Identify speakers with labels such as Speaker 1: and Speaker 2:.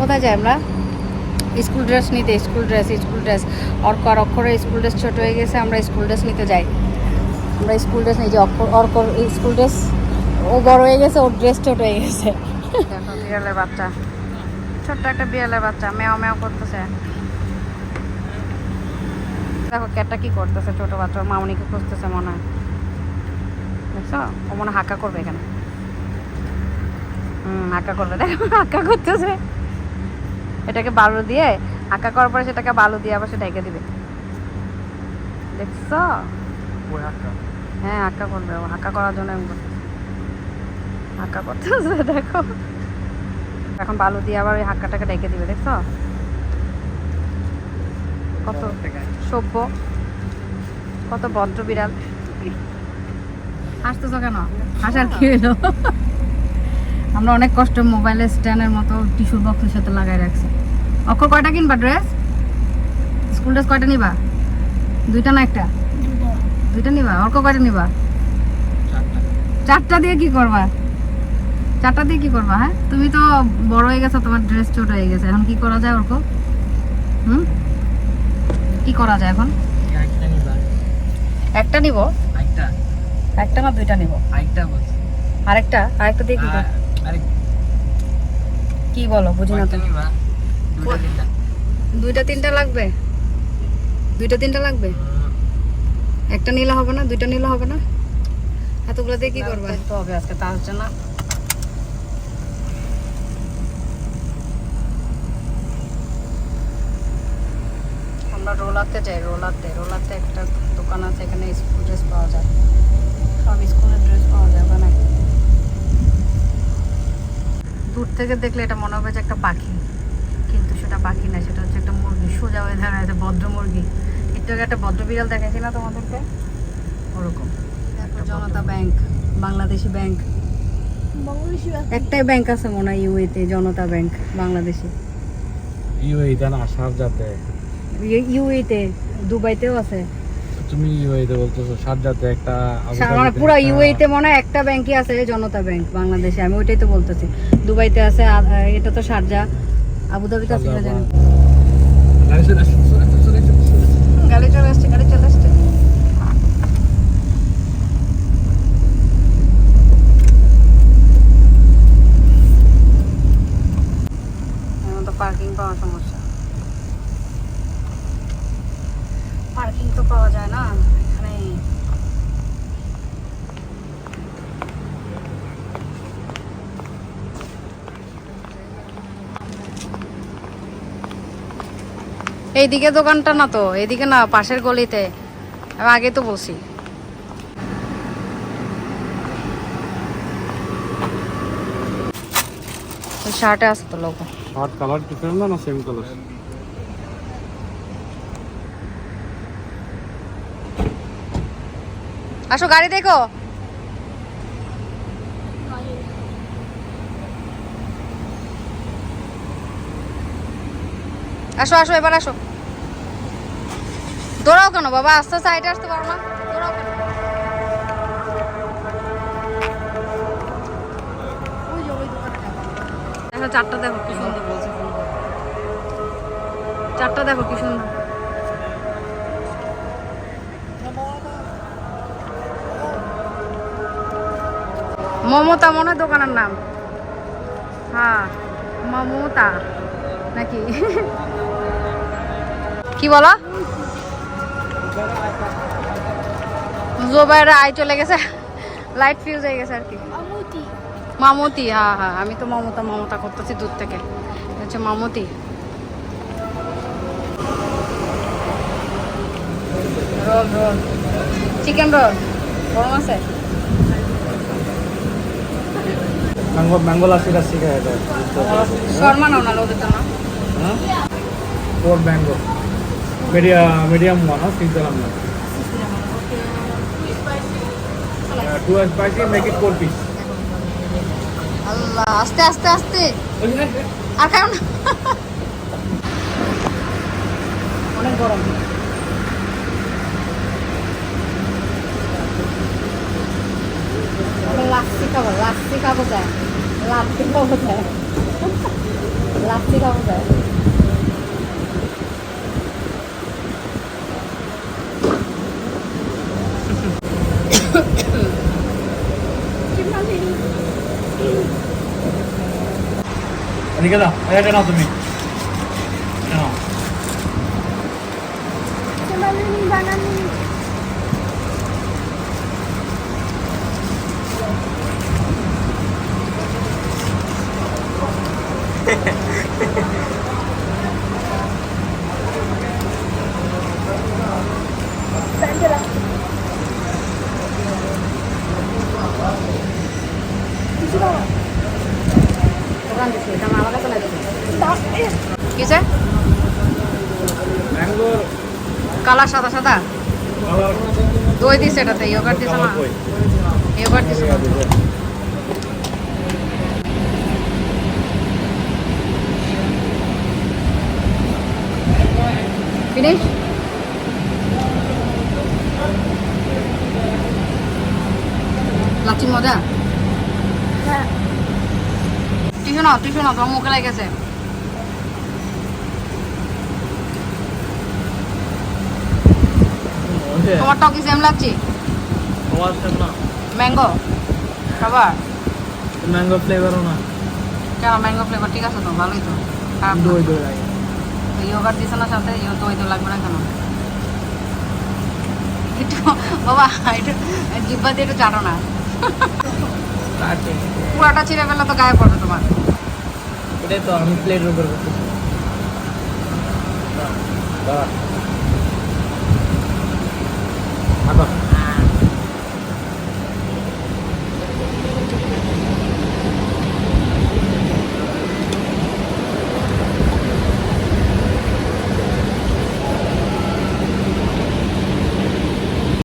Speaker 1: কোথায় যাই আমরা? স্কুল ড্রেস নিতে, school dress school dress. Arko আর অক্ষরের স্কুল ড্রেস ছোট হয়ে গেছে, আমরা স্কুল ড্রেস নিতে যাই। আমরা স্কুল ড্রেস নিই যে অক্ষর, অর্কর স্কুল ড্রেস, ও বড় হয়ে গেছে, ওর ড্রেস ছোট হয়ে গেছে। বিড়ালের বাচ্চা। ছোট্ট একটা বিড়ালের বাচ্চা, মেও মেও করতেছে। দেখো, ক্যাটটা কি করতেছে, ছোট বাচ্চা, মামনিকে খুঁজতেছে মনে হয়। দেখছ? ও মনে হাক্কা করবে এখানে। হাক্কা করবে দেখো হাক্কা করতেছে। এটাকে বালু দিয়ে হাক্কা করার পরে সেটাকে বালু দিয়ে আবার সে ঢেকে দিবে। দেখছ? হ্যাঁ হাক্কা করবে হাক্কা করার জন্য করতেছে। হাক্কা করতেছে দেখো। এখন বালু দিয়ে আবার ওই হাক্কাটাকে ঢেকে দিবে দেখছ? কত সভ্য কত ভদ্র বিড়াল। হাসতেছো কেন? হাসার কি হলো আমরা অনেক কষ্ট মোবাইলের স্ট্যান্ডের মতো টিস্যুর বক্সের সাথে লাগাই রাখছি। অক্ষর কয়টা কিনবা ড্রেস? স্কুল ড্রেস কয়টা নিবা? দুইটা না একটা? দুইটা নিবা? অর্ক কয়টা নিবা? চারটা দিয়ে কি করবা? চারটা দিয়ে কি করবা হ্যাঁ? তুমি তো বড় হয়ে গেছো তোমার ড্রেস ছোট হয়ে গেছে। এখন কি করা যায় অর্ক হুম? কি করা যায় এখন?
Speaker 2: একটা নিবা।
Speaker 1: একটা না দুইটা নিব?
Speaker 2: আরেকটা
Speaker 1: আরেকটা? আরেকটা দিয়ে কি করব?
Speaker 2: আরে
Speaker 1: কি বলো বুঝি না তো।
Speaker 2: নিবা? দুটো তিনটা।
Speaker 1: দুইটা তিনটা লাগবে? দুইটা তিনটা লাগবে? একটা নিলে হবে না দুইটা নিলে হবে না? এতগুলো দিয়ে কি করবা? তো হবে আজকে তা হচ্ছে না। আমরা রোলাতে যাই রোলাতে রোলাতে একটা দোকান আছে এখানে স্কুল ড্রেস পাওয়া যায়। সব স্কুলের ড্রেস পাওয়া যায়। দূর থেকে দেখলে এটা মনে হবে যে একটা পাখি। কিন্তু সেটা পাখি না সেটা হচ্ছে একটা মুরগি। সোজা হয়ে দাঁড়ায় আছে ভদ্র মুরগি। একটু আগে একটা ভদ্র বিড়াল দেখাইছি না তোমাদেরকে? ওরকম। একটা জনতা ব্যাংক বাংলাদেশি ব্যাংক। একটাই ব্যাংক আছে মনে হয় ইউএতে জনতা ব্যাংক বাংলাদেশি।
Speaker 2: ইউএই তে না শারজাতে
Speaker 1: ইউএতে দুবাইতেও আছে।
Speaker 2: তুমি ইউএইতে বলতেছো শারজাতে একটা আবু
Speaker 1: মানে পুরো ইউএইতে মনে হয় একটা ব্যাংকই আছে জনতা ব্যাংক বাংলাদেশে আমি ওইটাই তো বলতেছি দুবাইতে আছে এটা তো শারজা আবুধাবিতে আছে জানি না।
Speaker 2: চলে চলে আসছে, চলে আসছে, চলে আসছে, চলে আসছে।
Speaker 1: গাড়ি চলে আসছে গাড়ি চলে আসছে এখন তো পার্কিং পাওয়া সমস্যা পার্কিং তো পাওয়া যায় না এখানে এইদিকে দোকানটা না তো এইদিকে না পাশের গলিতে। আমি আগে তো বলছি শার্টে আছে তো লোক
Speaker 2: শার্ট কালার ডিফারেন্ট না সেম কালার
Speaker 1: আসো গাড়ি দেখো। আসো আসো, এবার আসো। দৌড়াও কেন বাবা? আস্তে আস্তে সাইডে আসতে পারো না। দৌড়াও। দেখো চারটা দেখো কি সুন্দর চারটা দেখো কি সুন্দর। মমতা মনে দোকানের নাম। হ্যাঁ মমতা। নাকি? কি বলো? জোবাইরা আই চলে গেছে। লাইট ফিউজ হয়ে গেছে আর কি। মামতি। হ্যাঁ হ্যাঁ আমি তো মমতা মমতা করতেছি দূর থেকে। হচ্ছে মামতি। রোল রোল চিকেন রোল গরম আছে
Speaker 2: ম্যাঙ্গো ম্যাঙ্গো
Speaker 1: শর্মা নাও না ওদের তো না।
Speaker 2: মিডিয়া মিডিয়াম ওয়ান হ্যাঁ তিন দিলাম না too spicy make it four piece
Speaker 1: আল্লাহ আস্তে আস্তে আস্তে আর না। অনেক গরম। লাচ্ছি খাব লাচ্ছি খাব যায়। লাচ্ছি খাব যায়। বেশি খাব যায়।
Speaker 2: এদিকে দাও এটা নাও তুমি। নাও।
Speaker 1: কালার সাদা সাদা? দই দিছে এটাতে ইয়োগার্ট দিছে না? ইয়োগার্ট দিছে না? ফিনিশ লাচ্ছি মজা? নাও টিসু নাও তোমার মুখে লেগেছে তোমারটাও কি সেম লাগছে?
Speaker 2: তোমার না
Speaker 1: ম্যাঙ্গো খাবার?
Speaker 2: ম্যাঙ্গো ফ্লেভারও না।
Speaker 1: কেন ম্যাঙ্গো ফ্লেভার ঠিক আছে তো ভালোই তো। খারাপ।
Speaker 2: দই দই লাগে।
Speaker 1: ইয়োগার্ট দিছে না সাথে ইয়ো দই তো লাগবে না কেন? একটু বাবা একটু জিব্বা দিয়ে একটু চাটো না। পুরাটা ছিঁড়ে ফেললে তো গায়ে পড়বে তোমার।
Speaker 2: এটাই তো আমি প্লেটের উপর করতেছি Apa.